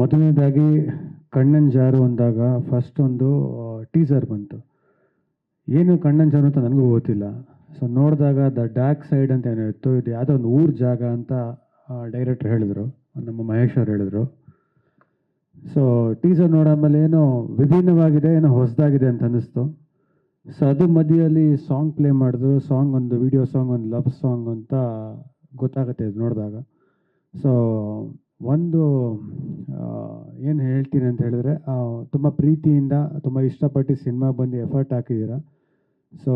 ಮೊದಲನೇದಾಗಿ ಕಣ್ಣನ್ ಜಾರು ಅಂದಾಗ ಫಸ್ಟ್ ಒಂದು ಟೀಸರ್ ಬಂತು. ಏನು ಕಣ್ಣನ್ ಜಾರು ಅಂತ ನನಗೂ ಗೊತ್ತಿಲ್ಲ. ಸೊ ನೋಡಿದಾಗ ದ ಡಾರ್ಕ್ ಸೈಡ್ ಅಂತ ಏನೋ ಇತ್ತು, ಇದು ಯಾವುದೋ ಒಂದು ಊರ್ ಜಾಗ ಅಂತ ಡೈರೆಕ್ಟ್ರ್ ಹೇಳಿದ್ರು, ನಮ್ಮ ಮಹೇಶ್ ಅವ್ರು ಹೇಳಿದ್ರು. ಸೊ ಟೀಸರ್ ನೋಡಾದ್ಮೇಲೆ ಏನೋ ವಿಭಿನ್ನವಾಗಿದೆ, ಏನೋ ಹೊಸದಾಗಿದೆ ಅಂತ ಅನ್ನಿಸ್ತು. ಸೊ ಅದು ಮಧ್ಯದಲ್ಲಿ ಸಾಂಗ್ ಪ್ಲೇ ಮಾಡಿದ್ರು ಸಾಂಗ್ ಒಂದು ವಿಡಿಯೋ ಸಾಂಗ್ ಒಂದು ಲವ್ ಸಾಂಗ್ ಅಂತ ಗೊತ್ತಾಗುತ್ತೆ ಇದು ನೋಡಿದಾಗ. ಸೊ ಒಂದು ಏನು ಹೇಳ್ತೀನಿ ಅಂತ ಹೇಳಿದ್ರೆ ತುಂಬ ಪ್ರೀತಿಯಿಂದ, ತುಂಬ ಇಷ್ಟಪಟ್ಟು ಸಿನಿಮಾ ಬಂದು ಎಫರ್ಟ್ ಹಾಕಿದ್ದೀರಾ. ಸೊ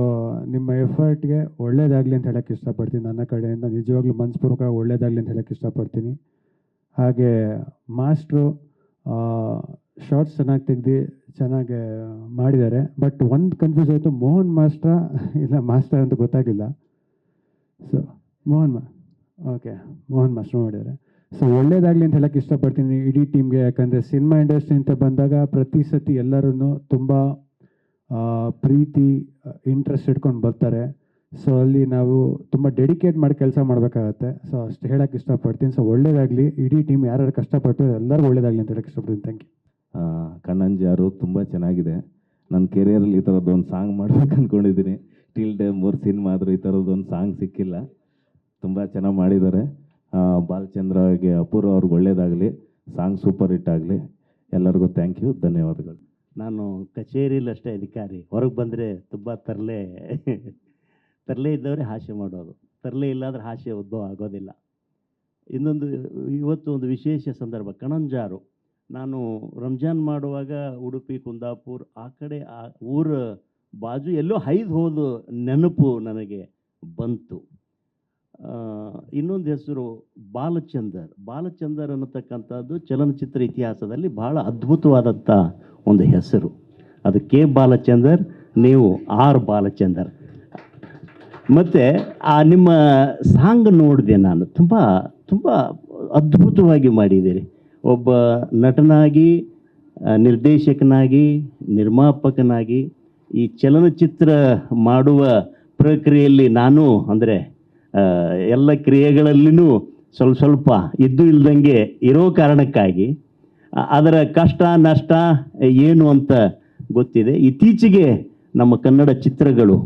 ನಿಮ್ಮ ಎಫರ್ಟ್ಗೆ ಒಳ್ಳೇದಾಗಲಿ ಅಂತ ಹೇಳಕ್ಕೆ ಇಷ್ಟಪಡ್ತೀನಿ. ನನ್ನ ಕಡೆಯಿಂದ ನಿಜವಾಗ್ಲೂ ಮನಸ್ಪೂರ್ವಕ ಒಳ್ಳೇದಾಗಲಿ ಅಂತ ಹೇಳಕ್ಕೆ ಇಷ್ಟಪಡ್ತೀನಿ. ಹಾಗೆ ಮಾಸ್ಟ್ರು ಶಾರ್ಟ್ಸ್ ಚೆನ್ನಾಗಿ ತೆಗ್ದು ಚೆನ್ನಾಗಿ ಮಾಡಿದ್ದಾರೆ. ಬಟ್ ಒಂದು ಕನ್ಫ್ಯೂಸ್ ಆಯಿತು, ಮೋಹನ್ ಮಾಸ್ಟ್ರ, ಇಲ್ಲ ಮಾಸ್ಟರ್ ಅಂತ ಗೊತ್ತಾಗಿಲ್ಲ ಸೊ ಮೋಹನ್ ಮಾ ಓಕೆ ಮೋಹನ್ ಮಾಸ್ಟ್ರು ಮಾಡಿದ್ದಾರೆ. ಸೊ ಒಳ್ಳೇದಾಗಲಿ ಅಂತ ಹೇಳಕ್ಕೆ ಇಷ್ಟಪಡ್ತೀನಿ ಇಡೀ ಟೀಮ್ಗೆ ಯಾಕಂದರೆ ಸಿನಿಮಾ ಇಂಡಸ್ಟ್ರಿ ಅಂತ ಬಂದಾಗ ಪ್ರತಿ ಸತಿ ಎಲ್ಲರೂ ತುಂಬ ಪ್ರೀತಿ ಇಂಟ್ರೆಸ್ಟ್ ಇಟ್ಕೊಂಡು ಬರ್ತಾರೆ. ಸೊ ಅಲ್ಲಿ ನಾವು ತುಂಬ ಡೆಡಿಕೇಟ್ ಮಾಡಿ ಕೆಲಸ ಮಾಡಬೇಕಾಗತ್ತೆ. ಸೊ ಅಷ್ಟು ಹೇಳಕ್ಕೆ ಇಷ್ಟಪಡ್ತೀನಿ. ಸೊ ಒಳ್ಳೇದಾಗಲಿ, ಇಡೀ ಟೀಮ್ ಯಾರು ಕಷ್ಟಪಟ್ಟು ಎಲ್ಲರಿಗೂ ಒಳ್ಳೇದಾಗಲಿ ಅಂತ ಹೇಳಕ್ಕೆ ಇಷ್ಟಪಡ್ತೀನಿ. ಥ್ಯಾಂಕ್ ಯು ಕಣ್ಣಂಜಾರು ತುಂಬ ಚೆನ್ನಾಗಿದೆ. ನನ್ನ ಕೆರಿಯರಲ್ಲಿ ಈ ಥರದ್ದು ಒಂದು ಸಾಂಗ್ ಮಾಡ್ಬೇಕು ಅಂದ್ಕೊಂಡಿದ್ದೀನಿ ಟಿಲ್ ಡೇ ಮೂರು ಸಿನಿಮಾ ಆದರೂ ಈ ಥರದ್ದು ಒಂದು ಸಾಂಗ್ ಸಿಕ್ಕಿಲ್ಲ. ತುಂಬ ಚೆನ್ನಾಗಿ ಮಾಡಿದ್ದಾರೆ. ಬಾಲಚಂದ್ರಗೆ ಅಪೂರ್ವ ಅವ್ರಿಗೆ ಒಳ್ಳೇದಾಗಲಿ, ಸಾಂಗ್ ಸೂಪರ್ ಹಿಟ್ ಆಗಲಿ, ಎಲ್ಲರಿಗೂ ಥ್ಯಾಂಕ್ ಯು ಧನ್ಯವಾದಗಳು. ನಾನು ಕಚೇರಿಯಲ್ಲಿ ಅಷ್ಟೇ ಅಧಿಕಾರಿ, ಹೊರಗೆ ಬಂದರೆ ತುಂಬ ತರಲೆ ತರಲೆ ಇದ್ದವರೇ ಹಾಸ್ಯ ಮಾಡೋದು. ತರಲೆ ಇಲ್ಲಾಂದ್ರೆ ಹಾಸ್ಯ ಉದ್ಭವ ಆಗೋದಿಲ್ಲ. ಇನ್ನೊಂದು, ಇವತ್ತು ಒಂದು ವಿಶೇಷ ಸಂದರ್ಭ, ಕಣಂಜಾರು. ನಾನು ರಂಜಾನ್ ಮಾಡುವಾಗ ಉಡುಪಿ, ಕುಂದಾಪುರ್, ಆ ಕಡೆ, ಆ ಊರ ಬಾಜು ಎಲ್ಲೋ ಹೈದು ಹೋದ ನೆನಪು ನನಗೆ ಬಂತು. ಇನ್ನೊಂದು ಹೆಸರು ಬಾಲಚಂದರ್. ಬಾಲಚಂದರ್ ಅನ್ನತಕ್ಕಂಥದ್ದು ಚಲನಚಿತ್ರ ಇತಿಹಾಸದಲ್ಲಿ ಬಹಳ ಅದ್ಭುತವಾದಂಥ ಒಂದು ಹೆಸರು. ಅದು ಕೆ ಬಾಲಚಂದರ್, ನೀವು ಆರ್ ಬಾಲಚಂದರ್. ಮತ್ತು ಆ ನಿಮ್ಮ ಸಾಂಗ್ ನೋಡಿದೆ ನಾನು. ತುಂಬ ತುಂಬ ಅದ್ಭುತವಾಗಿ ಮಾಡಿದ್ದೀರಿ. ಒಬ್ಬ ನಟನಾಗಿ ನಿರ್ದೇಶಕನಾಗಿ, ನಿರ್ಮಾಪಕನಾಗಿ ಈ ಚಲನಚಿತ್ರ ಮಾಡುವ ಪ್ರಕ್ರಿಯೆಯಲ್ಲಿ ನಾನು, ಅಂದರೆ ಎಲ್ಲ ಕ್ರಿಯೆಗಳಲ್ಲಿನೂ ಸ್ವಲ್ಪ ಸ್ವಲ್ಪ ಇದ್ದು ಇಲ್ದಂಗೆ ಇರೋ ಕಾರಣಕ್ಕಾಗಿ ಅದರ ಕಷ್ಟ, ನಷ್ಟ ಏನು ಅಂತ ಗೊತ್ತಿದೆ. ಇತ್ತೀಚೆಗೆ ನಮ್ಮ ಕನ್ನಡ ಚಿತ್ರಗಳು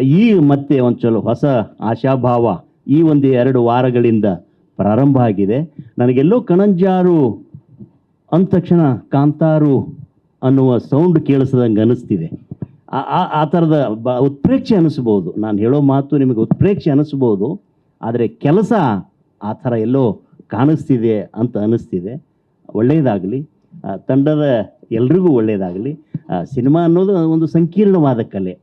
ಈ ಮತ್ತೆ ಒಂದು ಚಲೋ ಹೊಸ ಆಶಾಭಾವ ಈ ಒಂದು ಎರಡು ವಾರಗಳಿಂದ ಪ್ರಾರಂಭ ಆಗಿದೆ. ನನಗೆಲ್ಲೋ ಕಣಂಜಾರು, ಅಂದ ತಕ್ಷಣ ಕಾಂತಾರು ಅನ್ನುವ ಸೌಂಡ್ ಕೇಳಿಸ್ದಂಗೆ ಅನಿಸ್ತಿದೆ ಆ- ಥರದ ಬ, ಉತ್ಪ್ರೇಕ್ಷೆ ಅನಿಸ್ಬೋದು. ನಾನು ಹೇಳೋ ಮಾತು ನಿಮಗೆ ಉತ್ಪ್ರೇಕ್ಷೆ ಅನಿಸ್ಬೋದು, ಆದರೆ ಕೆಲಸ ಆ ಥರ ಎಲ್ಲೋ ಕಾಣಿಸ್ತಿದೆ ಅಂತ ಅನಿಸ್ತಿದೆ. ಒಳ್ಳೆಯದಾಗಲಿ ತಂಡದ ಎಲ್ರಿಗೂ ಒಳ್ಳೆಯದಾಗಲಿ ಸಿನಿಮಾ ಅನ್ನೋದು ಒಂದು ಸಂಕೀರ್ಣವಾದ ಕಲೆ.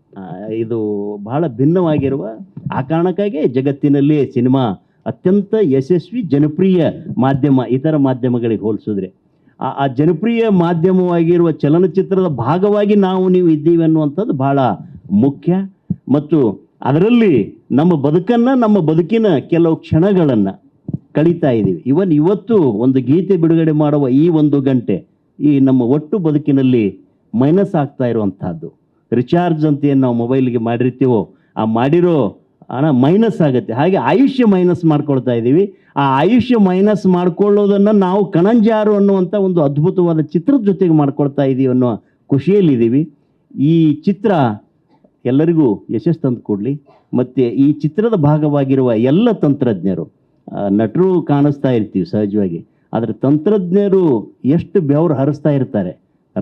ಇದು ಬಹಳ ಭಿನ್ನವಾಗಿರುವ ಆ ಕಾರಣಕ್ಕಾಗಿ ಜಗತ್ತಿನಲ್ಲಿ ಸಿನಿಮಾ ಅತ್ಯಂತ ಯಶಸ್ವಿ, ಜನಪ್ರಿಯ ಮಾಧ್ಯಮ, ಇತರ ಮಾಧ್ಯಮಗಳಿಗೆ ಹೋಲಿಸಿದ್ರೆ. ಆ ಜನಪ್ರಿಯ ಮಾಧ್ಯಮವಾಗಿರುವ ಚಲನಚಿತ್ರದ ಭಾಗವಾಗಿ ನಾವು ನೀವು ಇದ್ದೀವಿ ಅನ್ನುವಂಥದ್ದು ಬಹಳ ಮುಖ್ಯ. ಮತ್ತು ಅದರಲ್ಲಿ ನಮ್ಮ ಬದುಕನ್ನು, ನಮ್ಮ ಬದುಕಿನ ಕೆಲವು ಕ್ಷಣಗಳನ್ನು ಕಳೀತಾ ಇದ್ದೀವಿ. ಇವನ್ ಇವತ್ತು ಒಂದು ಗೀತೆ ಬಿಡುಗಡೆ ಮಾಡುವ ಈ ಒಂದು ಗಂಟೆ ಈ ನಮ್ಮ ಒಟ್ಟು ಬದುಕಿನಲ್ಲಿ ಮೈನಸ್ ಆಗ್ತಾ ಇರುವಂಥದ್ದು. ರಿಚಾರ್ಜ್ ಅಂತ ಏನು ನಾವು ಮೊಬೈಲ್ಗೆ ಮಾಡಿರ್ತೀವೋ, ಆ ಮಾಡಿರೋ ಹಣ ಮೈನಸ್ ಆಗುತ್ತೆ. ಹಾಗೆ ಆಯುಷ್ಯ ಮೈನಸ್ ಮಾಡ್ಕೊಳ್ತಾ ಇದ್ದೀವಿ. ಆ ಆಯುಷ್ಯ ಮೈನಸ್ ಮಾಡ್ಕೊಳ್ಳೋದನ್ನು ನಾವು ಕಣಂಜಾರು ಅನ್ನುವಂಥ ಒಂದು ಅದ್ಭುತವಾದ ಚಿತ್ರದ ಜೊತೆಗೆ ಮಾಡ್ಕೊಳ್ತಾ ಇದ್ದೀವಿ ಅನ್ನೋ ಖುಷಿಯಲ್ಲಿದ್ದೀವಿ ಈ ಚಿತ್ರ ಎಲ್ಲರಿಗೂ ಯಶಸ್ಸು ತಂದು ಕೊಡಲಿ. ಮತ್ತು ಈ ಚಿತ್ರದ ಭಾಗವಾಗಿರುವ ಎಲ್ಲ ತಂತ್ರಜ್ಞರು ನಟರು ಕಾಣಿಸ್ತಾ ಇರ್ತೀವಿ ಸಹಜವಾಗಿ. ಆದರೆ ತಂತ್ರಜ್ಞರು ಎಷ್ಟು ಬೆವರು ಹರಿಸ್ತಾ ಇರ್ತಾರೆ.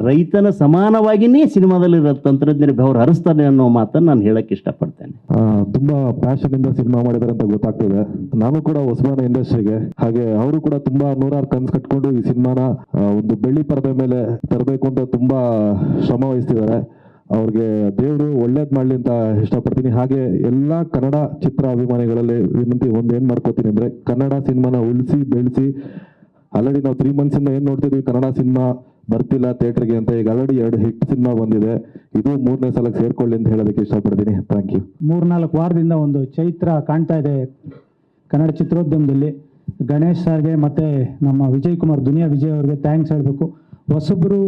ರೈತನ ಸಮಾನವಾಗಿನೇ ಸಿನಿಮಾದಲ್ಲಿರೋ ತಂತ್ರಜ್ಞರು ಅವ್ರು ಹರಿಸ್ತಾರೆ ಅನ್ನೋ ಮಾತನ್ನು ನಾನು ಹೇಳಕ್ಕೆ ಇಷ್ಟಪಡ್ತೇನೆ. ತುಂಬಾ ಪ್ಯಾಷನ್ ಇಂದ ಸಿನಿಮಾ ಮಾಡಿದಾರೆ ಅಂತ ಗೊತ್ತಾಗ್ತಿದೆ. ನಾನು ಕೂಡ ಹೊಸಮಾನ ಇಂಡಸ್ಟ್ರಿಗೆ, ಹಾಗೆ ಅವರು ಕೂಡ ತುಂಬಾ ನೂರಾರು ಕನ್ಸು ಕಟ್ಕೊಂಡು ಈ ಸಿನಿಮಾನ ಒಂದು ಬೆಳ್ಳಿ ಪರದೆ ಮೇಲೆ ತರಬೇಕು ಅಂತ ತುಂಬಾ ಶ್ರಮ ವಹಿಸ್ತಿದ್ದಾರೆ. ಅವ್ರಿಗೆ ದೇವರು ಒಳ್ಳೇದ್ ಮಾಡ್ಲಿ ಅಂತ ಇಷ್ಟಪಡ್ತೀನಿ. ಹಾಗೆ ಎಲ್ಲಾ ಕನ್ನಡ ಚಿತ್ರ ಅಭಿಮಾನಿಗಳಲ್ಲಿ ವಿನಂತಿ ಒಂದ್ ಏನ್ ಮಾಡ್ಕೋತೀನಿ ಅಂದ್ರೆ, ಕನ್ನಡ ಸಿನಿಮಾನ ಉಳಿಸಿ, ಬೆಳೆಸಿ, ಆಲ್ರೆಡಿ ನಾವು ತ್ರೀ ಮಂತ್ಸ್ ಇಂದ ಏನ್ ನೋಡ್ತಿದ್ವಿ ಕನ್ನಡ ಸಿನಿಮಾ ಬರ್ತಿಲ್ಲ ಥಿಯೇಟರ್ಗೆ ಅಂತ ಈಗ ಆಲ್ರೆಡಿ ಎರಡು ಹಿಟ್ ಸಿನಿಮಾ ಬಂದಿದೆ. ಇದು ಮೂರನೇ ಸಲಕ್ಕೆ ಸೇರ್ಕೊಳ್ಳಿ ಅಂತ ಹೇಳೋದಕ್ಕೆ ಇಷ್ಟಪಡ್ತೀನಿ. ಥ್ಯಾಂಕ್ ಯು ಮೂರ್ನಾಲ್ಕು ವಾರದಿಂದ ಒಂದು ಚೈತ್ರ ಕಾಣ್ತಾ ಇದೆ ಕನ್ನಡ ಚಿತ್ರೋದ್ಯಮದಲ್ಲಿ. ಗಣೇಶ್ ಸರ್ಗೆ ಮತ್ತು ನಮ್ಮ ವಿಜಯ್ ಕುಮಾರ್ ದುನಿಯಾ ವಿಜಯ್ ಅವ್ರಿಗೆ ಥ್ಯಾಂಕ್ಸ್ ಹೇಳಬೇಕು. ಹೊಸಬ್ರು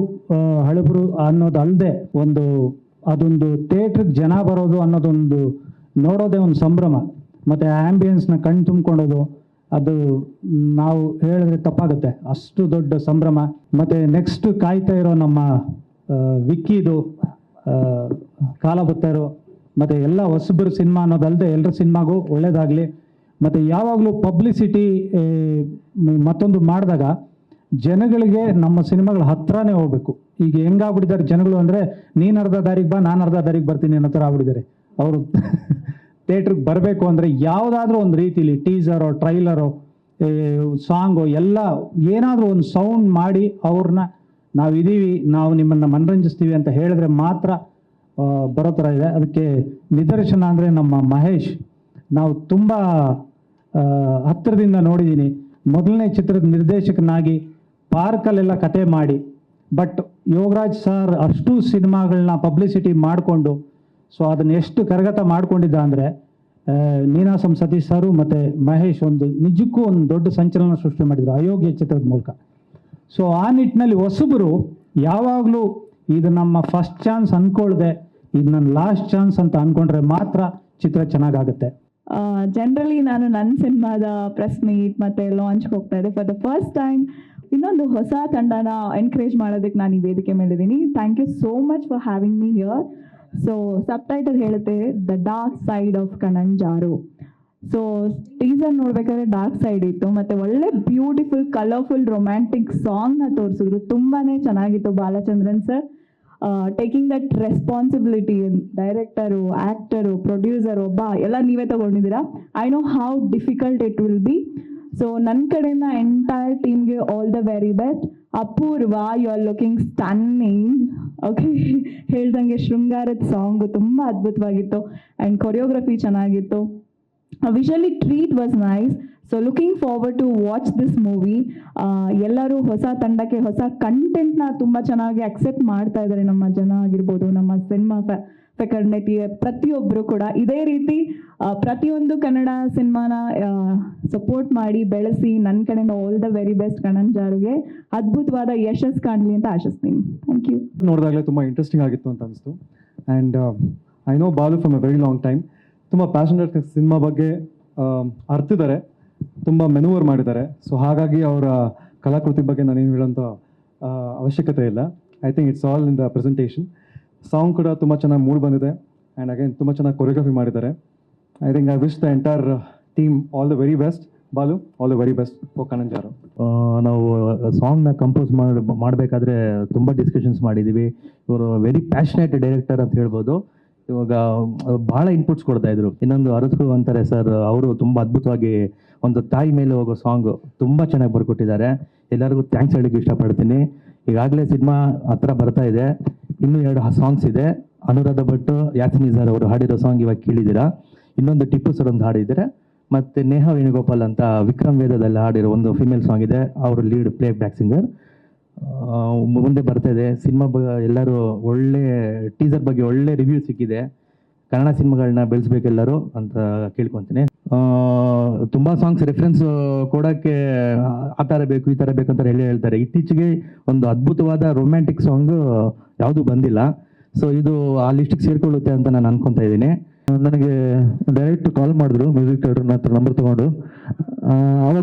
ಹಳಬರು ಅನ್ನೋದು ಅಲ್ಲದೆ ಒಂದು ಅದೊಂದು ಥಿಯೇಟ್ರಿಗೆ ಜನ ಬರೋದು ಅನ್ನೋದೊಂದು ನೋಡೋದೇ ಒಂದು ಸಂಭ್ರಮ. ಮತ್ತು ಆ್ಯಂಬಿಯನ್ಸ್ನ ಕಣ್ಣು ತುಂಬ್ಕೊಳ್ಳೋದು ಅದು ನಾವು ಹೇಳಿದ್ರೆ ತಪ್ಪಾಗುತ್ತೆ. ಅಷ್ಟು ದೊಡ್ಡ ಸಂಭ್ರಮ. ಮತ್ತು ನೆಕ್ಸ್ಟ್ ಕಾಯ್ತಾ ಇರೋ ನಮ್ಮ ವಿಕ್ಕಿದು ಕಾಲ ಬತ್ತರು ಮತ್ತು ಎಲ್ಲ ಹೊಸಬರು ಸಿನಿಮಾ ಅನ್ನೋದಲ್ಲದೆ ಎಲ್ಲರ ಸಿನಿಮಾಗೂ ಒಳ್ಳೇದಾಗಲಿ. ಮತ್ತು ಯಾವಾಗಲೂ ಪಬ್ಲಿಸಿಟಿ ಮತ್ತೊಂದು ಮಾಡಿದಾಗ ಜನಗಳಿಗೆ ನಮ್ಮ ಸಿನಿಮಾಗಳ ಹತ್ರನೇ ಹೋಗ್ಬೇಕು. ಈಗ ಹೆಂಗಾಗ್ಬಿಟ್ಟಿದ್ದಾರೆ ಜನಗಳು ಅಂದರೆ, ನೀನು ಅರ್ಧ ದಾರಿಗೆ ಬಾ, ನಾನು ಅರ್ಧ ದಾರಿಗೆ ಬರ್ತೀನಿ ಅನ್ನೋ ಥರ ಆಗ್ಬಿಟ್ಟಿದ್ದಾರೆ. ಅವರು ಥಿಯೇಟ್ರಿಗೆ ಬರಬೇಕು ಅಂದರೆ ಯಾವುದಾದ್ರೂ ಒಂದು ರೀತಿಲಿ ಟೀಸರೋ ಟ್ರೈಲರೋ ಸಾಂಗು ಎಲ್ಲ ಏನಾದರೂ ಒಂದು ಸೌಂಡ್ ಮಾಡಿ ಅವ್ರನ್ನ ನಾವು ಇದ್ದೀವಿ ನಾವು ನಿಮ್ಮನ್ನು ಮನರಂಜಿಸ್ತೀವಿ ಅಂತ ಹೇಳಿದ್ರೆ ಮಾತ್ರ ಬರೋ ಥರ ಇದೆ. ಅದಕ್ಕೆ ನಿದರ್ಶನ ಅಂದರೆ ನಮ್ಮ ಮಹೇಶ್, ನಾವು ತುಂಬ ಹತ್ತಿರದಿಂದ ನೋಡಿದ್ದೀನಿ ಮೊದಲನೇ ಚಿತ್ರದ ನಿರ್ದೇಶಕನಾಗಿ ಪಾರ್ಕಲ್ಲೆಲ್ಲ ಕತೆ ಮಾಡಿ, ಬಟ್ ಯೋಗರಾಜ್ ಸರ್ ಅಷ್ಟು ಸಿನಿಮಾಗಳನ್ನ ಪಬ್ಲಿಸಿಟಿ ಮಾಡಿಕೊಂಡು ಸೊ ಅದನ್ನ ಎಷ್ಟು ಕರಗತ ಮಾಡಿಕೊಂಡಿದ್ದ ಅಂದರೆ ನೀನಾಸಂ ಸತೀಶ್ ಸಾರು ಮತ್ತು ಮಹೇಶ್ ಒಂದು ನಿಜಕ್ಕೂ ಒಂದು ದೊಡ್ಡ ಸಂಚಲನ ಸೃಷ್ಟಿ ಮಾಡಿದರು, ಅಯೋಗ್ಯ ಚಿತ್ರದ ಮೂಲಕ. ಸೊ ಆ ನಿಟ್ಟಿನಲ್ಲಿ ಹೊಸಬರು ಯಾವಾಗಲೂ ಇದು ನಮ್ಮ ಫಸ್ಟ್ ಚಾನ್ಸ್ ಅಂದ್ಕೊಳ್ದೆ ಇದು ನನ್ನ ಲಾಸ್ಟ್ ಚಾನ್ಸ್ ಅಂತ ಅಂದ್ಕೊಂಡ್ರೆ ಮಾತ್ರ ಚಿತ್ರ ಚೆನ್ನಾಗಾಗುತ್ತೆ. ಜನರಲಿ ನಾನು ನನ್ನ ಸಿನಿಮಾದ ಪ್ರೆಸ್ ಮೀಟ್ ಮತ್ತು ಲಾಂಚ್ಗೆ ಹೋಗ್ತಾ ಇದ್ದೆ ಫಾರ್ ದ ಫಸ್ಟ್ ಟೈಮ್ ಇನ್ನೊಂದು ಹೊಸ ತಂಡನ ಎನ್ಕರೇಜ್ ಮಾಡೋದಕ್ಕೆ ನಾನು ಈ ವೇದಿಕೆ ಮೇಲಿದ್ದೀನಿ. Thank you so much for having me here so subtitle ಹೇಳುತ್ತೆ the dark side of Kananjaru so teaser ನೋಡ್ಬೇಕಾದ್ರೆ ಡಾರ್ಕ್ ಸೈಡ್ ಇತ್ತು, ಮತ್ತೆ ಒಳ್ಳೆ ಬ್ಯೂಟಿಫುಲ್ ಕಲರ್ಫುಲ್ ರೊಮ್ಯಾಂಟಿಕ್ನ ತೋರಿಸಿದ್ರು. ತುಂಬಾನೇ ಚೆನ್ನಾಗಿತ್ತು Balachandran sir taking that responsibility director actor producer ಒಬ್ಬ, ಎಲ್ಲ ನೀವೇ ತಗೊಂಡಿದ್ದೀರಾ? I know how difficult it will be so ನನ್ನ ಕಡೆಯಿಂದ ಎಂಟೈರ್ ಟೀಮ್ಗೆ all the very best Apoorva you are looking stunning okay ಹೇಳ್ದಂಗೆ ಶೃಂಗಾರದ ಸಾಂಗು ತುಂಬ ಅದ್ಭುತವಾಗಿತ್ತು ಆ್ಯಂಡ್ ಕೊರಿಯೋಗ್ರಫಿ ಚೆನ್ನಾಗಿತ್ತು. Visually treat was nice so looking forward to watch this movie ಎಲ್ಲರೂ ಹೊಸ ತಂಡಕ್ಕೆ, ಹೊಸ ಕಂಟೆಂಟ್ನ ತುಂಬ ಚೆನ್ನಾಗಿ ಅಕ್ಸೆಪ್ಟ್ ಮಾಡ್ತಾ ಇದ್ದಾರೆ ನಮ್ಮ ಜನ ಆಗಿರ್ಬೋದು, ನಮ್ಮ ಸಿನಿಮಾ ಫೆಕರ್ನೆಟಿ ಪ್ರತಿಯೊಬ್ಬರು ಕೂಡ ಇದೇ ರೀತಿ ಪ್ರತಿಯೊಂದು ಕನ್ನಡ ಸಿನಿಮಾನ ಸಪೋರ್ಟ್ ಮಾಡಿ, ಬೆಳೆಸಿ ನನ್ನ ಕಡೆಯಿಂದ ಆಲ್ ದ ವೆರಿ ಬೆಸ್ಟ್ ಕಣಂಜಾರುಗೆ ಅದ್ಭುತವಾದ ಯಶಸ್ ಕಾಣಲಿ ಅಂತ ಆಶಿಸ್ತೀನಿ. ಥ್ಯಾಂಕ್ ಯು ನೋಡಿದಾಗಲೇ ತುಂಬ ಇಂಟ್ರೆಸ್ಟಿಂಗ್ ಆಗಿತ್ತು ಅಂತ ಅನಿಸ್ತು. And I know Balu from a very long time ತುಂಬ ಪ್ಯಾಷನೇಟ್ ಸಿನಿಮಾ ಬಗ್ಗೆ ಅರ್ತಿದ್ದಾರೆ. ತುಂಬ ಮೆನುವರ್ ಮಾಡಿದ್ದಾರೆ. ಸೊ ಹಾಗಾಗಿ ಅವರ ಕಲಾಕೃತಿ ಬಗ್ಗೆ ನಾನೇನು ಹೇಳೋಂಥ ಅವಶ್ಯಕತೆ ಇಲ್ಲ. I think it's all in the presentation song ಕೂಡ ತುಂಬ ಚೆನ್ನಾಗಿ ಮೂಡ್ ಬಂದಿದೆ. ಆ್ಯಂಡ್ ಅಗೇನ್ ತುಂಬ ಚೆನ್ನಾಗಿ ಕೊರಿಯೋಗ್ರಫಿ ಮಾಡಿದ್ದಾರೆ. I think I wish the entire team all the very best Balu all the very best for Kananjaru ನಾವು ಸಾಂಗ್ನ ಕಂಪೋಸ್ ಮಾಡಿ, ಮಾಡಬೇಕಾದ್ರೆ ತುಂಬ ಡಿಸ್ಕಷನ್ಸ್ ಮಾಡಿದ್ದೀವಿ ಇವರು ವೆರಿ ಪ್ಯಾಷನೇಟ್ ಡೈರೆಕ್ಟರ್ ಅಂತ ಹೇಳ್ಬೋದು. ಇವಾಗ ಭಾಳ ಇನ್ಪುಟ್ಸ್ ಕೊಡ್ತಾ ಇದ್ರು. ಇನ್ನೊಂದು ಅರಸು ಅಂತಾರೆ ಸರ್ ಅವರು ತುಂಬ ಅದ್ಭುತವಾಗಿ ಒಂದು ತಾಯಿ ಮೇಲೆ ಹೋಗೋ ಸಾಂಗ್ ತುಂಬ ಚೆನ್ನಾಗಿ ಬರ್ಕೊಟ್ಟಿದ್ದಾರೆ. ಎಲ್ಲರಿಗೂ ಥ್ಯಾಂಕ್ಸ್ ಹೇಳಕ್ಕೆ ಇಷ್ಟಪಡ್ತೀನಿ. ಈಗಾಗಲೇ ಸಿನಿಮಾ ಹತ್ರ ಬರ್ತಾ ಇದೆ. ಇನ್ನೂ ಎರಡು ಸಾಂಗ್ಸ್ ಇದೆ. ಅನುರಾಧ ಭಟ್ ಯಾಸಿನಿ ಸರ್ ಅವರು ಹಾಡಿರೋ ಸಾಂಗ್ ಇವಾಗ ಕೇಳಿದ್ದೀರಾ? ಇನ್ನೊಂದು ಟಿಪ್ಪು ಸರ್ ಒಂದು ಹಾಡಿದ್ದಾರೆ. ಮತ್ತೆ ನೇಹಾ ವೇಣುಗೋಪಾಲ್ ಅಂತ ವಿಕ್ರಮ್ ವೇದದಲ್ಲಿ ಹಾಡಿರೋ ಒಂದು ಫಿಮೇಲ್ ಸಾಂಗ್ ಇದೆ. ಅವರು ಲೀಡ್ ಪ್ಲೇ ಬ್ಯಾಕ್ ಸಿಂಗರ್ ಮುಂದೆ ಬರ್ತಾ ಇದೆ. ಸಿನಿಮಾ ಬ ಎಲ್ಲರೂ ಒಳ್ಳೆ ಟೀಸರ್ ಬಗ್ಗೆ ಒಳ್ಳೆ ರಿವ್ಯೂ ಸಿಕ್ಕಿದೆ. ಕನ್ನಡ ಸಿನಿಮಾಗಳನ್ನ ಬೆಳೆಸ್ಬೇಕೆಲ್ಲರೂ ಅಂತ ಕೇಳ್ಕೊತೀನಿ. ತುಂಬ ಸಾಂಗ್ಸ್ ರೆಫರೆನ್ಸ್ ಕೊಡೋಕ್ಕೆ ಆ ಥರ ಬೇಕು, ಈ ಥರ ಬೇಕು ಅಂತ ಹೇಳಿ ಹೇಳ್ತಾರೆ. ಇತ್ತೀಚೆಗೆ ಒಂದು ಅದ್ಭುತವಾದ ರೊಮ್ಯಾಂಟಿಕ್ ಸಾಂಗ್ ಯಾವುದು ಬಂದಿಲ್ಲ. ಸೊ ಇದು ಆ ಲಿಸ್ಟಿಗೆ ಸೇರಿಕೊಳ್ಳುತ್ತೆ ಅಂತ ನಾನು ಅನ್ಕೊಂತಾ ಇದ್ದೀನಿ. ನನಗೆ ಡೈರೆಕ್ಟ್ ಕಾಲ್ ಮಾಡಿದ್ರು ಮ್ಯೂಸಿಕ್ ಡೈರೆಕ್ಟರ್ ಹತ್ರ ನಂಬರ್ ತಗೊಂಡು.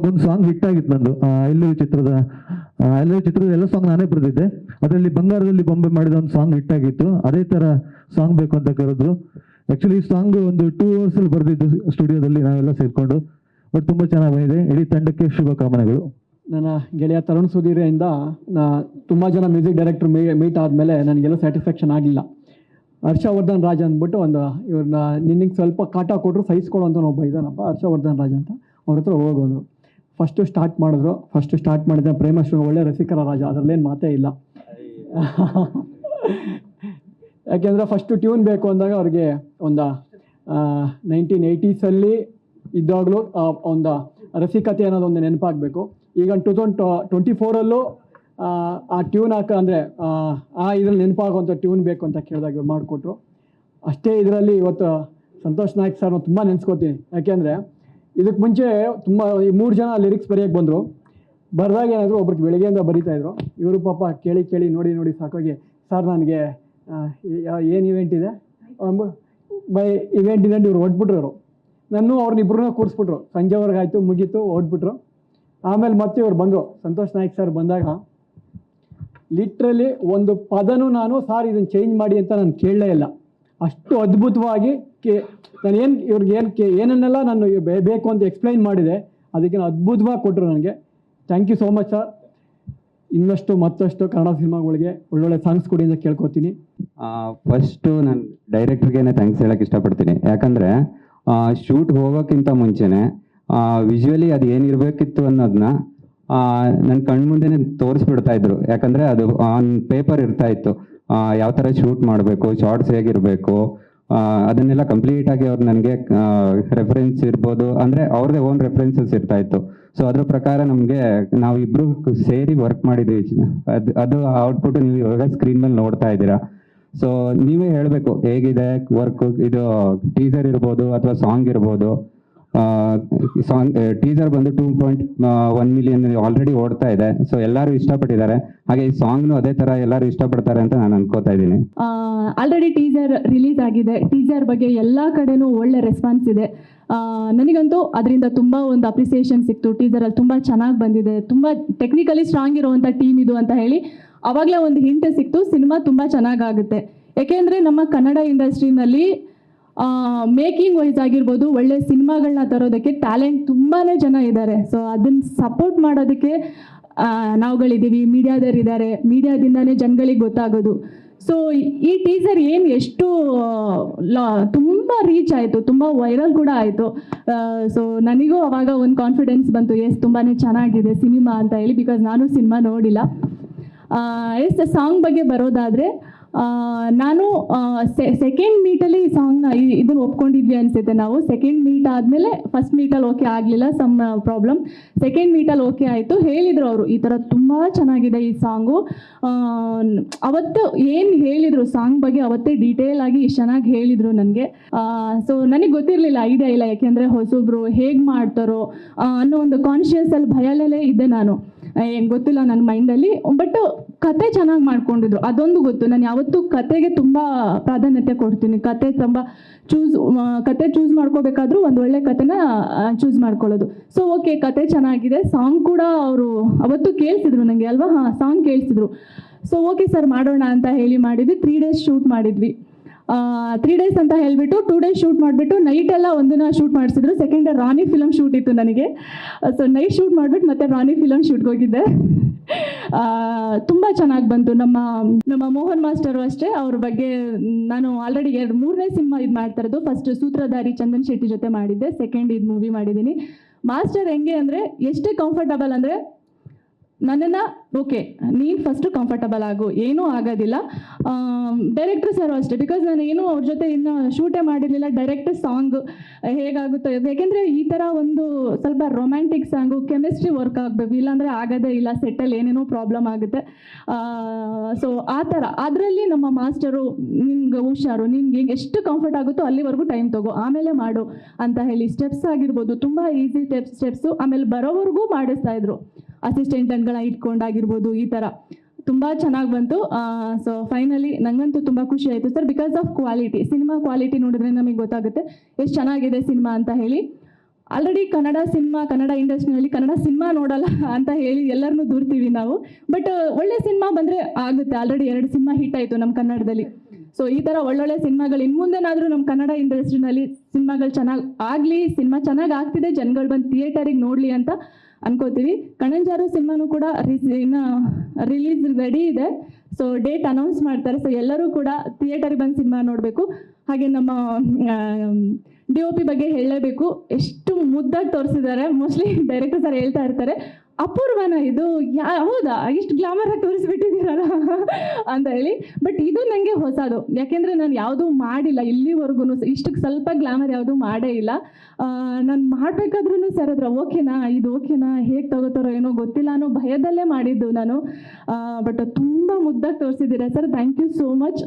ಒಂದು ಸಾಂಗ್ ಹಿಟ್ ಆಗಿತ್ತು ನಂದು. ಎಲ್ಲೂ ಚಿತ್ರದ ಎಲ್ಲೂ ಚಿತ್ರದ ಎಲ್ಲ ಸಾಂಗ್ ನಾನೇ ಬರೆದಿದ್ದೆ. ಅದರಲ್ಲಿ ಬಂಗಾರದಲ್ಲಿ ಬೊಂಬೆ ಮಾಡಿದ ಒಂದು ಸಾಂಗ್ ಹಿಟ್ ಆಗಿತ್ತು. ಅದೇ ಥರ ಸಾಂಗ್ ಬೇಕು ಅಂತ ಕರೆದ್ರು. ಆ್ಯಕ್ಚುಲಿ ಈ ಸಾಂಗ್ ಒಂದು ಟೂ ಅವರ್ಸಲ್ಲಿ ಬರೆದಿದ್ದು ಸ್ಟುಡಿಯೋದಲ್ಲಿ ನಾವೆಲ್ಲ ಸೇರಿಕೊಂಡು. ಬಟ್ ತುಂಬ ಚೆನ್ನಾಗಿ ಬಂದಿದೆ. ಇಡೀ ತಂಡಕ್ಕೆ ಶುಭಕಾಮನೆಗಳು. ನನ್ನ ಗೆಳೆಯ ತರುಣ್ ಸುಧೀರಿಂದ ನಾ ತುಂಬ ಜನ ಮ್ಯೂಸಿಕ್ ಡೈರೆಕ್ಟರ್ ಮೀ, ಮೀಟ್ ಆದಮೇಲೆ ನನಗೆಲ್ಲೂ ಸ್ಯಾಟಿಸ್ಫ್ಯಾಕ್ಷನ್ ಆಗಿಲ್ಲ. ಹರ್ಷವರ್ಧನ್ ರಾಜ್ ಅಂದ್ಬಿಟ್ಟು ಒಂದು ಇವ್ರನ್ನ ನಿನ್ನಿಗೆ ಸ್ವಲ್ಪ ಕಾಟ ಕೊಟ್ಟರು ಸಹಿಸ್ಕೊಳ್ಳೋ ಒಬ್ಬ ಇದ್ದಾನಪ್ಪ ಹರ್ಷವರ್ಧನ್ ರಾಜ್ ಅಂತ. ಅವ್ರ ಹತ್ರ ಹೋಗೋದು. ಫಸ್ಟು ಸ್ಟಾರ್ಟ್ ಮಾಡಿದ್ರು. ಫಸ್ಟು ಸ್ಟಾರ್ಟ್ ಮಾಡಿದ ಪ್ರೇಮಶ್ರೀ ಒಳ್ಳೆ ರಸಿಕರ ರಾಜ. ಅದರಲ್ಲೇನು ಮಾತೇ ಇಲ್ಲ. ಯಾಕೆಂದರೆ ಫಸ್ಟು ಟ್ಯೂನ್ ಬೇಕು ಅಂದಾಗ ಅವ್ರಿಗೆ ಒಂದು ನೈನ್ಟೀನ್ ಏಯ್ಟೀಸಲ್ಲಿ ಇದ್ದಾಗಲೂ ಒಂದು ರಸಿಕತೆ ಅನ್ನೋದೊಂದು ನೆನಪಾಗಬೇಕು. ಈಗ ಟೂ ತೌಸಂಡ್ ಟ್ವೆಂಟಿ ಫೋರಲ್ಲೂ ಆ ಟ್ಯೂನ್ ಹಾಕ, ಅಂದರೆ, ಆ ಇದ್ರಲ್ಲಿ ನೆನಪಾಗುವಂಥ ಟ್ಯೂನ್ ಬೇಕು ಅಂತ ಕೇಳಿದಾಗ ಮಾಡಿಕೊಟ್ರು. ಅಷ್ಟೇ ಇದರಲ್ಲಿ ಇವತ್ತು, ಸಂತೋಷ್ ನಾಯ್ಕ್ ಸರ್ ತುಂಬ ನೆನೆಸ್ಕೋತೀನಿ. ಯಾಕೆಂದರೆ ಇದಕ್ಕೆ ಮುಂಚೆ ತುಂಬ, ಈ ಮೂರು ಜನ ಲಿರಿಕ್ಸ್ ಬರೆಯೋಕ್ಕೆ ಬಂದರು. ಬರ್ದಾಗ ಏನಾದರೂ ಒಬ್ರಿಗೆ ಬೆಳಿಗ್ಗೆಯಿಂದ ಬರೀತಾ ಇದ್ರು. ಇವರು ಪಾಪ ಕೇಳಿ ಕೇಳಿ, ನೋಡಿ ನೋಡಿ ಸಾಕಾಗಿ ಸರ್ ನನಗೆ ಏನು ಇವೆಂಟ್ ಇದೆ? ಬೈ ಇವೆಂಟ್ ಇದೆ ಅಂತ ಇವ್ರು ಹೊಟ್ಬಿಟ್ರು ಅವರು ಅವ್ರನ್ನ ಇಬ್ಬರನ್ನ ಕೂರಿಸ್ಬಿಟ್ರು. ಸಂಜೆವರೆಗೆ ಆಯಿತು ಮುಗೀತು ಓಡ್ಬಿಟ್ರು ಆಮೇಲೆ ಮತ್ತೆ ಇವ್ರು ಬಂದರು. ಸಂತೋಷ್ ನಾಯ್ಕ್ ಸರ್ ಬಂದಾಗ ಲಿಟ್ರಲಿ ಒಂದು ಪದನು ನಾನು ಸಾರ್ ಇದನ್ನು ಚೇಂಜ್ ಮಾಡಿ ಅಂತ ನಾನು ಕೇಳಲೇ ಇಲ್ಲ. ಅಷ್ಟು ಅದ್ಭುತವಾಗಿ ಕೇ, ನಾನು ಏನು, ಇವ್ರಿಗೆ ಏನು ಕೇ, ಏನನ್ನೆಲ್ಲ ನಾನು ಬೇಕು ಅಂತ ಎಕ್ಸ್ಪ್ಲೈನ್ ಮಾಡಿದೆ. ಅದಕ್ಕೆ ನಾನು ಅದ್ಭುತವಾಗಿ ಕೊಟ್ಟರು ನನಗೆ. Thank you so much sir ಇನ್ನಷ್ಟು ಮತ್ತಷ್ಟು ಕನ್ನಡ ಸಿನಿಮಾಗಳಿಗೆ ಒಳ್ಳೊಳ್ಳೆ ಸಾಂಗ್ಸ್ ಕೊಡಿ ಅಂತ ಕೇಳ್ಕೊತೀನಿ. ಫಸ್ಟು ನಾನು ಡೈರೆಕ್ಟ್ರಿಗೇನೆ ಥ್ಯಾಂಕ್ಸ್ ಹೇಳಕ್ಕೆ ಇಷ್ಟಪಡ್ತೀನಿ. ಯಾಕಂದರೆ ಶೂಟ್ ಹೋಗೋಕ್ಕಿಂತ ಮುಂಚೆನೆ ವಿಜುವಲಿ ಅದು ಏನಿರಬೇಕಿತ್ತು ಅನ್ನೋದನ್ನ ನನ್ನ ಕಣ್ಮುಂದೆನೆ ತೋರಿಸ್ಬಿಡ್ತಾ ಇದ್ರು. ಯಾಕಂದರೆ ಅದು ಆನ್ ಪೇಪರ್ ಇರ್ತಾ ಇತ್ತು. ಯಾವ ಥರ ಶೂಟ್ ಮಾಡಬೇಕು ಶಾರ್ಟ್ಸ್ ಹೇಗಿರಬೇಕು ಅದನ್ನೆಲ್ಲ ಕಂಪ್ಲೀಟಾಗಿ ಅವ್ರು ನನಗೆ ರೆಫರೆನ್ಸ್ ಇರ್ಬೋದು. ಅಂದರೆ ಅವ್ರದೇ ಓನ್ ರೆಫರೆನ್ಸಸ್ ಇರ್ತಾ ಇತ್ತು. ಸೊ ಅದ್ರ ಪ್ರಕಾರ ನಮಗೆ ನಾವು ಇಬ್ರು ಸೇರಿ ವರ್ಕ್ ಮಾಡಿದ್ವಿ. ಅದು ಅದು ಔಟ್ಪುಟ್ ನೀವು ಇವಾಗ ಸ್ಕ್ರೀನ್ ಮೇಲೆ ನೋಡ್ತಾ ಇದ್ದೀರಾ. ಸೊ ನೀವೇ ಹೇಳಬೇಕು, ಹೇಗಿದೆ ವರ್ಕ್ ಇದು ಟೀಸರ್ ಇರ್ಬೋದು ಅಥವಾ ಸಾಂಗ್ ಇರ್ಬೋದು. ಸಾಂಗ್ ಟೀಸರ್ ಬಂದು two point one million already ಓಡ್ತಾ ಇದೆ. ಸೊ ಎಲ್ಲರೂ ಇಷ್ಟಪಟ್ಟಿದ್ದಾರೆ. ಹಾಗೆ ಈ ಸಾಂಗ್ನು ಅದೇ ತರ ಎಲ್ಲರೂ ಇಷ್ಟಪಡ್ತಾರೆ ಅಂತ ನಾನು ಅನ್ಕೋತಾ ಇದ್ದೀನಿ. ಆಲ್ರೆಡಿ ಟೀಸರ್ ರಿಲೀಸ್ ಆಗಿದೆ. ಟೀಸರ್ ಬಗ್ಗೆ ಎಲ್ಲಾ ಕಡೆನೂ ಒಳ್ಳೆ ರೆಸ್ಪಾನ್ಸ್ ಇದೆ. ನನಗಂತೂ ಅದರಿಂದ ತುಂಬ ಒಂದು ಅಪ್ರಿಸಿಯೇಷನ್ ಸಿಕ್ತು. ಟೀಸರಲ್ಲಿ ತುಂಬ ಚೆನ್ನಾಗಿ ಬಂದಿದೆ. ತುಂಬ ಟೆಕ್ನಿಕಲಿ ಸ್ಟ್ರಾಂಗ್ ಇರುವಂತ ಟೀಮ್ ಇದು ಅಂತ ಹೇಳಿ ಅವಾಗಲೇ ಒಂದು ಹಿಂಟ್ ಸಿಕ್ತು. ಸಿನಿಮಾ ತುಂಬ ಚೆನ್ನಾಗಾಗುತ್ತೆ ಯಾಕೆಂದ್ರೆ ನಮ್ಮ ಕನ್ನಡ ಇಂಡಸ್ಟ್ರಿನಲ್ಲಿ ಮೇಕಿಂಗ್ ವೈಸ್ ಆಗಿರ್ಬೋದು ಒಳ್ಳೆ ಸಿನಿಮಾಗಳನ್ನ ತರೋದಕ್ಕೆ ಟ್ಯಾಲೆಂಟ್ ತುಂಬಾ ಜನ ಇದ್ದಾರೆ. ಸೊ ಅದನ್ನು ಸಪೋರ್ಟ್ ಮಾಡೋದಕ್ಕೆ ನಾವುಗಳಿದ್ದೀವಿ ಮೀಡಿಯಾದವ್ರು ಇದ್ದಾರೆ ಮೀಡಿಯಾದಿಂದಾನೇ ಜನಗಳಿಗೆ ಗೊತ್ತಾಗೋದು. ಸೊ ಈ ಟೀಸರ್ ಏನು ಎಷ್ಟು ತುಂಬ ರೀಚ್ ಆಯಿತು, ತುಂಬ ವೈರಲ್ ಕೂಡ ಆಯಿತು. ಸೊ ನನಗೂ ಅವಾಗ ಒಂದು ಕಾನ್ಫಿಡೆನ್ಸ್ ಬಂತು ಎಸ್ ತುಂಬಾ ಚೆನ್ನಾಗಿದೆ ಸಿನಿಮಾ ಅಂತ ಹೇಳಿ ಬಿಕಾಸ್ ನಾನು ಸಿನಿಮಾ ನೋಡಿಲ್ಲ. ಎಸ್ ಸಾಂಗ್ ಬಗ್ಗೆ ಬರೋದಾದರೆ ನಾನು ಸೆಕೆಂಡ್ ಮೀಟಲ್ಲಿ ಈ ಸಾಂಗ್ನ ಇದನ್ನು ಒಪ್ಕೊಂಡಿದ್ವಿ ಅನಿಸುತ್ತೆ ನಾವು. ಸೆಕೆಂಡ್ ಮೀಟ್ ಆದಮೇಲೆ ಫಸ್ಟ್ ಮೀಟಲ್ಲಿ ಓಕೆ ಆಗಲಿಲ್ಲ ಸಮ್ ಪ್ರಾಬ್ಲಮ್ ಸೆಕೆಂಡ್ ಮೀಟಲ್ಲಿ ಓಕೆ ಆಯಿತು. ಹೇಳಿದರು ಅವರು, ಈ ಥರ ತುಂಬ ಚೆನ್ನಾಗಿದೆ ಈ ಸಾಂಗು ಅವತ್ತು ಏನು ಹೇಳಿದರು ಸಾಂಗ್ ಬಗ್ಗೆ ಅವತ್ತೇ ಡೀಟೇಲ್ ಆಗಿ ಚೆನ್ನಾಗಿ ಹೇಳಿದರು ನನಗೆ. ಸೊ ನನಗೆ ಗೊತ್ತಿರಲಿಲ್ಲ ಐಡಿಯಾ ಇಲ್ಲ, ಯಾಕೆಂದರೆ ಹೊಸಬ್ರು ಹೇಗೆ ಮಾಡ್ತಾರೋ ಅನ್ನೋ ಒಂದು ಕಾನ್ಷಿಯಸಲ್ಲಿ ಭಯಲ್ಲೇ ಇದ್ದೆ ನಾನು. ಏನು ಗೊತ್ತಿಲ್ಲ ನನ್ನ ಮೈಂಡಲ್ಲಿ ಬಟ್ ಕತೆ ಚೆನ್ನಾಗಿ ಮಾಡ್ಕೊಂಡಿದ್ರು. ಅದೊಂದು ಗೊತ್ತು. ನಾನು ಯಾವತ್ತೂ ಕತೆಗೆ ತುಂಬ ಪ್ರಾಧಾನ್ಯತೆ ಕೊಡ್ತೀನಿ. ಕತೆ ತುಂಬ ಚೂಸ್ ಕತೆ ಚೂಸ್ ಮಾಡ್ಕೋಬೇಕಾದ್ರೂ ಒಂದು ಒಳ್ಳೆ ಕತೆನ ಚೂಸ್ ಮಾಡ್ಕೊಳ್ಳೋದು. ಸೊ ಓಕೆ ಕತೆ ಚೆನ್ನಾಗಿದೆ. ಸಾಂಗ್ ಕೂಡ ಅವರು ಅವತ್ತು ಕೇಳಿಸಿದ್ರು ನನಗೆ ಅಲ್ವಾ? ಹಾಂ ಸಾಂಗ್ ಕೇಳಿಸಿದ್ರು. ಸೊ ಓಕೆ ಸರ್ ಮಾಡೋಣ ಅಂತ ಹೇಳಿ ಮಾಡಿದ್ವಿ. ತ್ರೀ ಡೇಸ್ ಶೂಟ್ ಮಾಡಿದ್ವಿ. ತ್ರೀ ಡೇಸ್ ಅಂತ ಹೇಳಿಬಿಟ್ಟು ಟೂ ಡೇಸ್ ಶೂಟ್ ಮಾಡಿಬಿಟ್ಟು ನೈಟ್ ಎಲ್ಲ ಒಂದಿನ ಶೂಟ್ ಮಾಡಿಸಿದ್ರು. Second day Rani film shoot ಇತ್ತು ನನಗೆ. ಸೊ ನೈಟ್ ಶೂಟ್ ಮಾಡಿಬಿಟ್ಟು ಮತ್ತೆ ರಾಣಿ ಫಿಲಮ್ ಶೂಟ್ಗೆ ಹೋಗಿದ್ದೆ. ತುಂಬ ಚೆನ್ನಾಗಿ ಬಂತು. ನಮ್ಮ ನಮ್ಮ ಮೋಹನ್ ಮಾಸ್ಟರು ಅಷ್ಟೇ. ಅವ್ರ ಬಗ್ಗೆ ನಾನು ಆಲ್ರೆಡಿ ಎರಡು, ಮೂರನೇ ಸಿನಿಮಾ ಇದು ಮಾಡ್ತಾ ಇರೋದು. ಫಸ್ಟ್ ಸೂತ್ರಧಾರಿ ಚಂದನ್ ಶೆಟ್ಟಿ ಜೊತೆ ಮಾಡಿದ್ದೆ. ಸೆಕೆಂಡ್ ಇದು ಮೂವಿ ಮಾಡಿದ್ದೀನಿ. ಮಾಸ್ಟರ್ ಹೆಂಗೆ ಅಂದರೆ, ಎಷ್ಟೇ ಕಂಫರ್ಟಬಲ್ ಅಂದರೆ ನನ್ನನ್ನು ಓಕೆ ನೀನು ಫಸ್ಟು ಕಂಫರ್ಟಬಲ್ ಆಗು. ಏನೂ ಆಗೋದಿಲ್ಲ. ಡೈರೆಕ್ಟರ್ ಸರ್ ಅಷ್ಟೇ ಬಿಕಾಸ್ ನಾನು ಏನೂ ಅವ್ರ ಜೊತೆ ಇನ್ನೂ ಶೂಟೇ ಮಾಡಿರಲಿಲ್ಲ. ಡೈರೆಕ್ಟ್ ಸಾಂಗ್ ಹೇಗಾಗುತ್ತೋ, ಯಾಕೆಂದರೆ ಈ ಥರ ಒಂದು ಸ್ವಲ್ಪ ರೊಮ್ಯಾಂಟಿಕ್ ಸಾಂಗು ಕೆಮಿಸ್ಟ್ರಿ ವರ್ಕ್ ಆಗಬೇಕು. ಇಲ್ಲಾಂದರೆ ಆಗೋದೇ ಇಲ್ಲ ಸೆಟ್ಟಲ್ಲಿ ಏನೇನೋ ಪ್ರಾಬ್ಲಮ್ ಆಗುತ್ತೆ. ಸೊ ಆ ಥರ ಅದರಲ್ಲಿ ನಮ್ಮ ಮಾಸ್ಟರು ನಿಮ್ಗೆ ಹುಷಾರು. ನಿಮ್ಗೆ ಎಷ್ಟು ಕಂಫರ್ಟ್ ಆಗುತ್ತೋ ಅಲ್ಲಿವರೆಗೂ ಟೈಮ್ ತಗೋ. ಆಮೇಲೆ ಮಾಡು ಅಂತ ಹೇಳಿ ಸ್ಟೆಪ್ಸ್ ಆಗಿರ್ಬೋದು. ತುಂಬ ಈಸಿ ಸ್ಟೆಪ್ಸ್ ಸ್ಟೆಪ್ಸು ಆಮೇಲೆ ಬರೋವರೆಗೂ ಮಾಡಿಸ್ತಾ ಇದ್ರು. ಅಸಿಸ್ಟೆಂಟ್ಗಳನ್ನ ಇಟ್ಕೊಂಡಾಗಿರ್ಬೋದು ಈ ಥರ ತುಂಬ ಚೆನ್ನಾಗಿ ಬಂತು. ಸೊ ಫೈನಲಿ ನನಗಂತೂ ತುಂಬ ಖುಷಿ ಆಯಿತು sir because of quality cinema quality ನೋಡಿದ್ರೆ ನಮಗೆ ಗೊತ್ತಾಗುತ್ತೆ ಎಷ್ಟು ಚೆನ್ನಾಗಿದೆ ಸಿನಿಮಾ ಅಂತ ಹೇಳಿ. ಆಲ್ರೆಡಿ ಕನ್ನಡ ಸಿನಿಮಾ ಕನ್ನಡ ಇಂಡಸ್ಟ್ರಿನಲ್ಲಿ ಕನ್ನಡ ಸಿನಿಮಾ ನೋಡಲ್ಲ ಅಂತ ಹೇಳಿ ಎಲ್ಲರನ್ನೂ ದೂರ್ತೀವಿ ನಾವು. ಬಟ್ ಒಳ್ಳೆ ಸಿನಿಮಾ ಬಂದರೆ ಆಗುತ್ತೆ. ಆಲ್ರೆಡಿ ಎರಡು ಸಿನಿಮಾ ಹಿಟ್ ಆಯಿತು ನಮ್ಮ ಕನ್ನಡದಲ್ಲಿ. ಸೊ ಈ ಥರ ಒಳ್ಳೊಳ್ಳೆ ಸಿನಿಮಾಗಳು ಇನ್ನು ಮುಂದೆನಾದರೂ ನಮ್ಮ ಕನ್ನಡ ಇಂಡಸ್ಟ್ರಿನಲ್ಲಿ ಸಿನಿಮಾಗಳು ಚೆನ್ನಾಗಿ ಆಗಲಿ ಸಿನಿಮಾ ಚೆನ್ನಾಗಿ ಆಗ್ತಿದೆ, ಜನಗಳು ಬಂದು ಥಿಯೇಟರಿಗೆ ನೋಡಲಿ ಅಂತ ಅನ್ಕೋತೀವಿ. ಕಣಂಜಾರು ಸಿನಿಮಾನು ಕೂಡ ಇನ್ನು ರಿಲೀಸ್ ರೆಡಿ ಇದೆ. ಸೊ ಡೇಟ್ ಅನೌನ್ಸ್ ಮಾಡ್ತಾರೆ. ಸೊ ಎಲ್ಲರೂ ಕೂಡ ಥಿಯೇಟರ್ಗೆ ಬಂದು ಸಿನಿಮಾ ನೋಡಬೇಕು. ಹಾಗೆ ನಮ್ಮ ಡಿ ಒ ಪಿ ಬಗ್ಗೆ ಹೇಳಲೇಬೇಕು ಎಷ್ಟು ಮುದ್ದಾಗಿ ತೋರಿಸಿದ್ದಾರೆ. ಮೋಸ್ಟ್ಲಿ ಡೈರೆಕ್ಟರ್ ಸರ್ ಹೇಳ್ತಾ ಇರ್ತಾರೆ. ಅಪೂರ್ವನ ಇದು ಹೌದಾ? ಇಷ್ಟು ಗ್ಲಾಮರಾಗಿ ತೋರಿಸ್ಬಿಟ್ಟಿದ್ದೀರಲ್ಲ ಅಂತ ಹೇಳಿ. ಬಟ್ ಇದು ನನಗೆ ಹೊಸದು. ಯಾಕೆಂದರೆ ನಾನು ಯಾವುದೂ ಮಾಡಿಲ್ಲ. ಇಲ್ಲಿವರೆಗೂ ಇಷ್ಟಕ್ಕೆ ಸ್ವಲ್ಪ ಗ್ಲಾಮರ್ ಯಾವುದೂ ಮಾಡೇ ಇಲ್ಲ. ನಾನು ಮಾಡಬೇಕಾದ್ರೂ ಸರ್ ಹತ್ರ ಓಕೆನಾ? ಇದು ಓಕೆನಾ? ಹೇಗೆ ತಗೋತಾರೋ ಏನೋ ಗೊತ್ತಿಲ್ಲ ಅನ್ನೋ ಭಯದಲ್ಲೇ ಮಾಡಿದ್ದು ನಾನು. ಬಟ್ ತುಂಬ ಮುದ್ದಾಗಿ ತೋರಿಸಿದ್ದೀರಾ sir. Thank you so much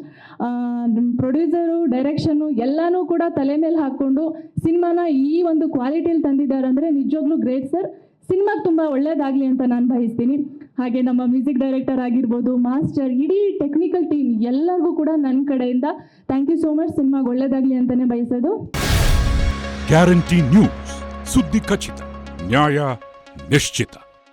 producer, direction ಎಲ್ಲನೂ ಕೂಡ ತಲೆ ಮೇಲೆ ಹಾಕ್ಕೊಂಡು ಸಿನಿಮಾನ ಈ ಒಂದು ಕ್ವಾಲಿಟಿಯಲ್ಲಿ ತಂದಿದ್ದಾರೆ ಅಂದರೆ ನಿಜವಾಗ್ಲೂ ಗ್ರೇಟ್ ಸರ್. ಸಿನಿಮಾಗೆ ತುಂಬ ಒಳ್ಳೇದಾಗಲಿ ಅಂತ ನಾನು ಬಯಸ್ತೀನಿ. ಹಾಗೆ ನಮ್ಮ ಮ್ಯೂಸಿಕ್ ಡೈರೆಕ್ಟರ್ ಆಗಿರ್ಬೋದು, ಮಾಸ್ಟರ್, ಇಡೀ ಟೆಕ್ನಿಕಲ್ ಟೀಮ್ ಎಲ್ಲರಿಗೂ ಕೂಡ ನನ್ನ ಕಡೆಯಿಂದ ಥ್ಯಾಂಕ್ ಯು ಸೋ ಮಚ್. ಸಿನಿಮಾಗೆ ಒಳ್ಳೇದಾಗಲಿ ಅಂತಲೇ ಬಯಸೋದು. Guarantee news. ಸುದ್ದಿ ಖಚಿತ, ನ್ಯಾಯ ನಿಶ್ಚಿತ.